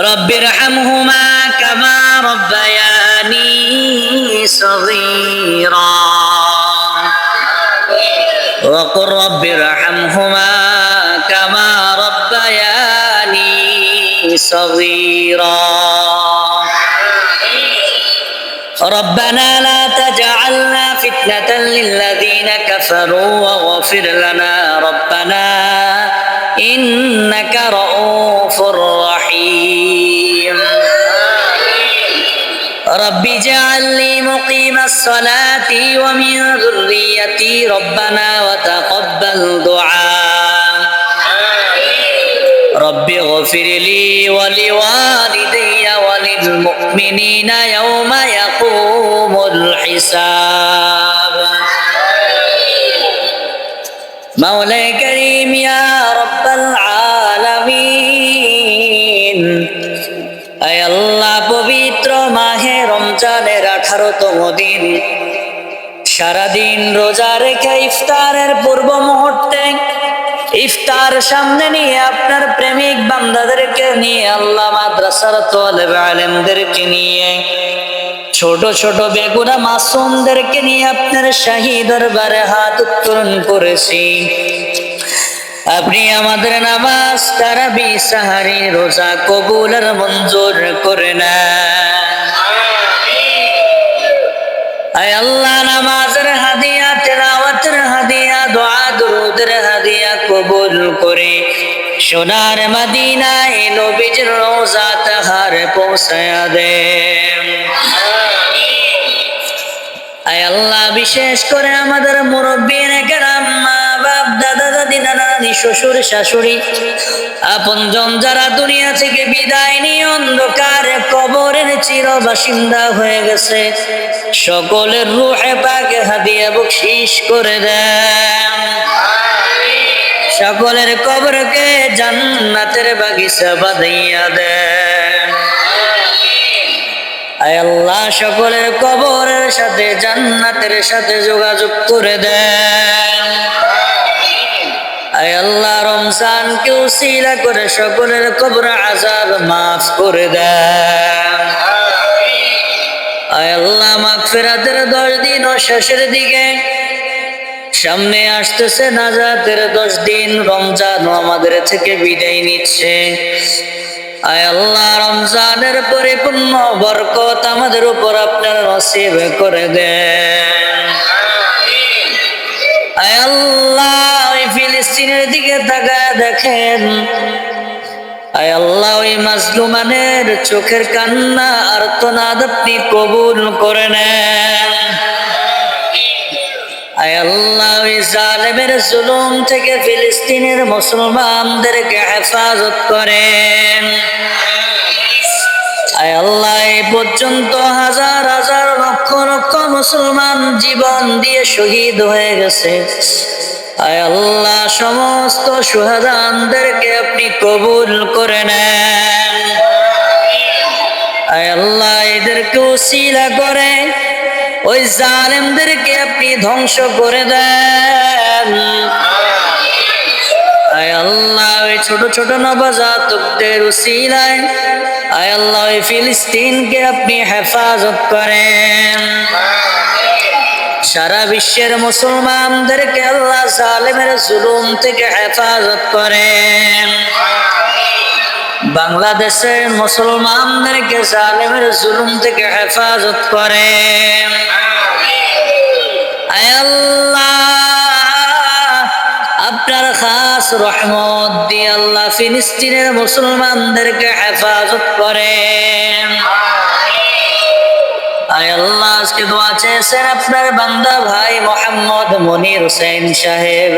رب ارحمهما كما ربياني صغيرا. وقل رب ارحمهما كما ربياني صغيرا. ربنا لا تجعلنا فتنة للذين كفروا واغفر لنا ربنا إنك رؤوف رحيم رب اجعل لي مقيم الصلاة ومن ذريتي ربنا وتقبل دعاء. رب اغفر لي ولوالدي وللمؤمنين يوم يقوم الحساب. مولاي রমজানের আঠারোতম দিন। সারাদিন রোজা রেখে ইফতারের পূর্ব মুহূর্তে ইফতার সামনে নিয়ে আপনার প্রেমিক বান্দাদেরকে নিয়ে আল্লাহ মাদ্রাসার তোয়ালেব আলেমদেরকে নিয়ে, ছোট ছোট বেগুনা মাসুমদেরকে নিয়ে আপনার শাহী দরবারে হাত উত্তোলন করেছি। আপনি আমাদের নামাজ, তারাবি, সাহারি, রোজা কবুল আর মঞ্জুর করে না কবুল করে। সোনার মদিনায় নবীজির রোজা তাহার পৌঁছায়া দেন। আয় আল্লাহ, বিশেষ করে আমাদের মুরব্বীর কেরাম মা বাপ দাদা, দাদি, নানা, নানি, শ্বশুর, শাশুড়ি, আপনজন যারা দুনিয়া থেকে বিদায় নিয়ে অন্ধকার কবরের চির বাসিন্দা হয়ে গেছে, সকলের রুহে পাকে হাদিয়া বকশিস করে দেন। সকলের কবরকে জান্নাতের বাগিচা বাঁধাইয়া দেন। আল্লাহ, সকলের কবরের সাথে জান্নাতের সাথে যোগাযোগ করে দেন। আল্লাহ রমজান কেউ সিলা করে সকলের কবর আজাব মাফ করে দেন। আল্লাহ, মাগফিরাতের দশ দিন ও শেষের দিকে সামনে আসতেছে নাজাতের দশ দিন রমজান আমাদের থেকে বিদায় নিচ্ছে। আয় আল্লাহ, রমজানের পরিপূর্ণ বরকত আমাদের উপর আপনার নসিব করে দেন। আয় আল্লাহ, ওই ফিলিস্তিনের দিকে তাকায় দেখেন। আয় আল্লাহ, ওই মাজলুমানের চোখের কান্না আর আপনি কবুল করে নেন। আল্লাহ ওই জালেমের জুলুম থেকে ফিলিস্তিনের মুসলমানদেরকে হেফাজত করেন। আল্লাহ এই পর্যন্ত হাজার হাজার লক্ষ লক্ষ মুসলমান জীবন দিয়ে শহীদ হয়ে গেছে। আল্লাহ, সমস্ত সুহাদানদেরকে আপনি কবুল করে নেন। আল্লাহ, এদেরকে উসিলা করে ওই জালেমদেরকে আপনি ধ্বংস করে দেন। আয় আল্লাহ, ওই ছোট ছোট নবজাতকদের উসিলায় আয় আল্লাহ, ওই ফিলিস্তিনকে আপনি হেফাজত করেন। সারা বিশ্বের মুসলমানদেরকে আল্লাহ জালেমের জুলুম থেকে হেফাজত করেন। বাংলাদেশের মুসলমানদেরকে জালেমের জুলুম থেকে হেফাজত আল্লাহ, আপনার খাস রহমত দিয়ে আল্লাহ ফিলিস্তিনের মুসলমানদেরকে হেফাজত আয় আল্লাহ, আজকে দোয়া চেয়েছেন আপনার বান্দা ভাই মোহাম্মদ মনির হোসেন সাহেব।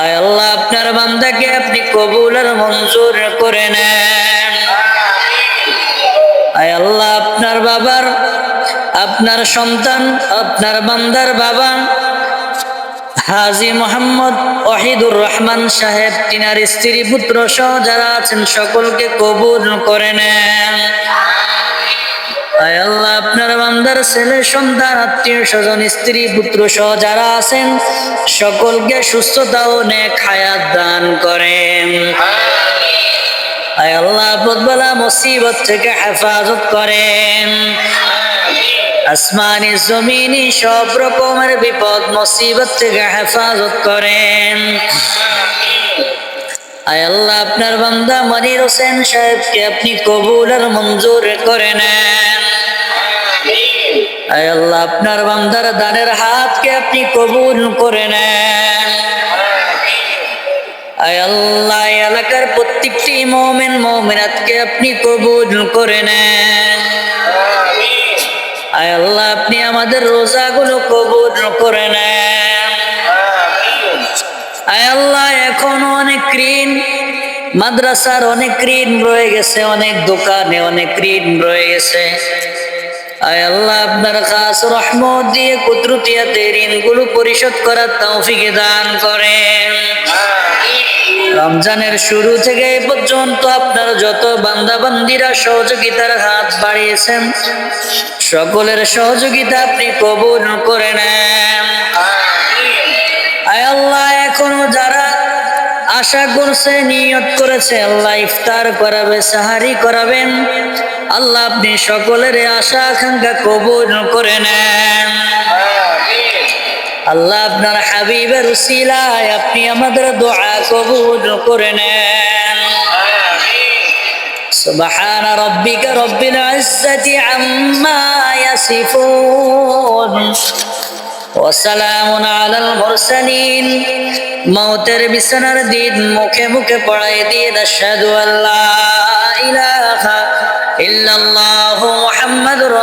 আয় আল্লাহ, আপনার বান্দাকে আপনি কবুল আর মঞ্জুর করে নেন। আয় আল্লাহ, আপনার বাবার, আপনার সন্তান, আপনার বান্দার বাবা, হাজি মোহাম্মদ ওহিদুর রহমান সাহেব, তিনার স্ত্রী পুত্র সহ যারা আছেন, সকলকে কবুল করে নেন। আল্লাহ, আপনার বান্দার ছেলে, সন্তান, আত্মীয় স্বজন, স্ত্রী, পুত্র সহ যারা আছেন, সকলকে সুস্থতা ও নেক হায়াত দান করেন। আয় আল্লাহ বদবলা মুসিবত থেকে হেফাজত করেন। আসমানি, জমিনি সব রকমের বিপদ, মুসিবত থেকে হেফাজত করেন। আয় আল্লাহ, আপনার বান্দা মনির হোসেন সাহেবকে আপনি কবুল আর মঞ্জুর করে নেন। আয় আল্লাহ, আপনার বান্দার দানের হাতকে আপনি কবুল করে নেন। আয় আল্লাহ এলাকার প্রত্যেকটি মোমেন, মোমেনাতকে আপনি কবুল করে নেন। আয় আল্লাহ, আপনি আমাদের রোজাগুলো কবুল করে নেন। আল্লাহ, এখনও অনেক ঋণ। মাদ্রাসার অনেক ঋণ রয়ে গেছে, অনেক দোকানে অনেক ঋণ রয়ে গেছে। আয় আপনার রহমত দিয়ে কুদরতিয়াতে ঋণগুলো পরিশোধ করার রমজানের শুরু থেকে এই পর্যন্ত আপনার যত বান্দা বান্দিরা সহযোগিতার হাত বাড়িয়েছেন, সকলের সহযোগিতা আপনি কবুল করে নেন। আশা করছে নিয়ত করেছে আল্লাহ ইফতার করাবে সাহারি করাবেন আল্লাহ আপনি সকলের আশা আকাঙ্ক্ষা কবুল করে নেন আল্লাহ আপনার হাবিবের উসিলায় আপনি আমাদের দোয়া কবুল করে নেন سبحان ربك رب العزة عما يصفون ওসালামুন মৌতের বিছানার দিন মুখে মুখে পড়াই দিয়ে দশাদু আল্লাহ ইলাহা ইল্লাল্লাহু মুহাম্মাদুর